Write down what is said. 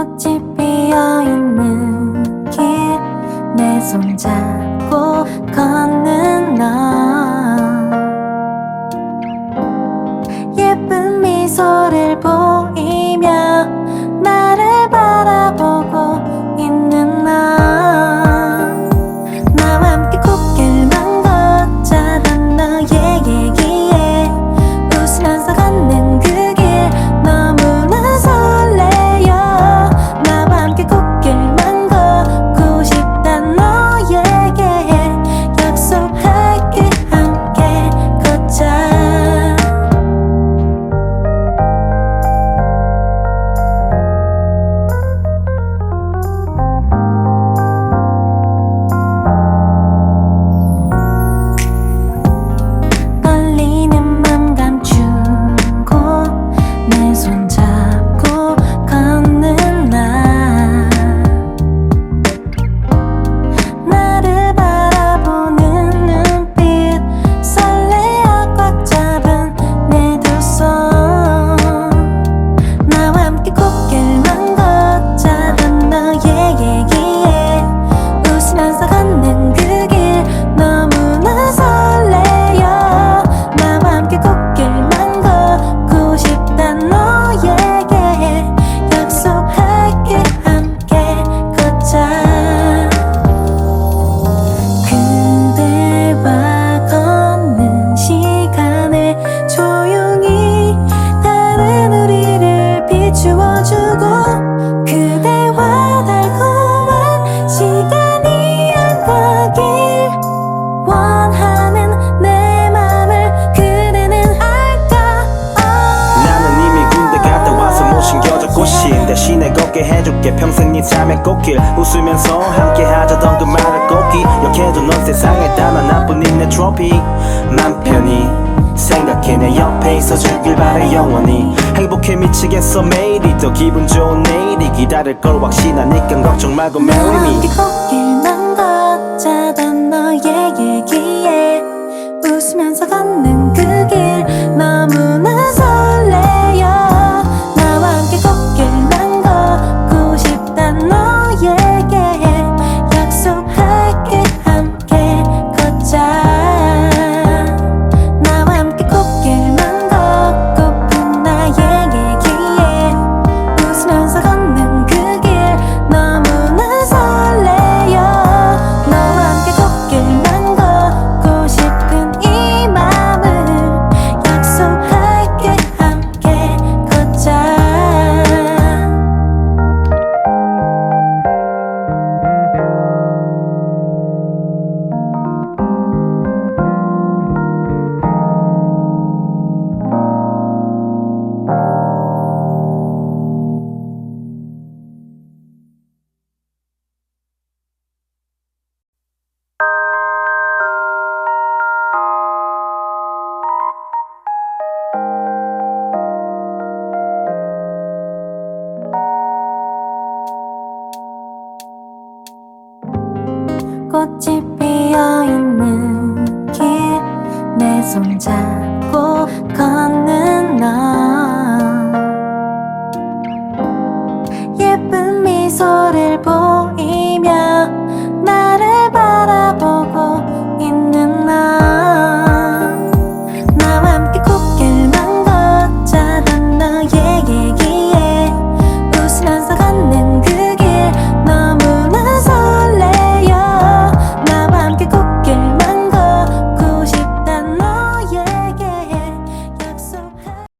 꽃이 피어 있는 길 내 손 잡고 걷는 너. 예쁜 미소를 보 걷게 해줄게. 평생 네 삶의 꽃길. 웃으면서 함께 하자던 그 말을 꼭 기억해줘 넌 세상에 단 하나뿐인 내 트로피 맘 편히 생각해. 내 옆에 있어주길 바래 영원히. 행복해 미치겠어 매일이. 더 기분 좋은 내일이 기다릴 걸 확신하니까 걱정 말고 marry me 함께 꽃길만 걷자던 너의 얘기에 웃으면서 걷는 꽃이 피어 있는 길 내 손 잡고 걷는 너. 예쁜 미소를 보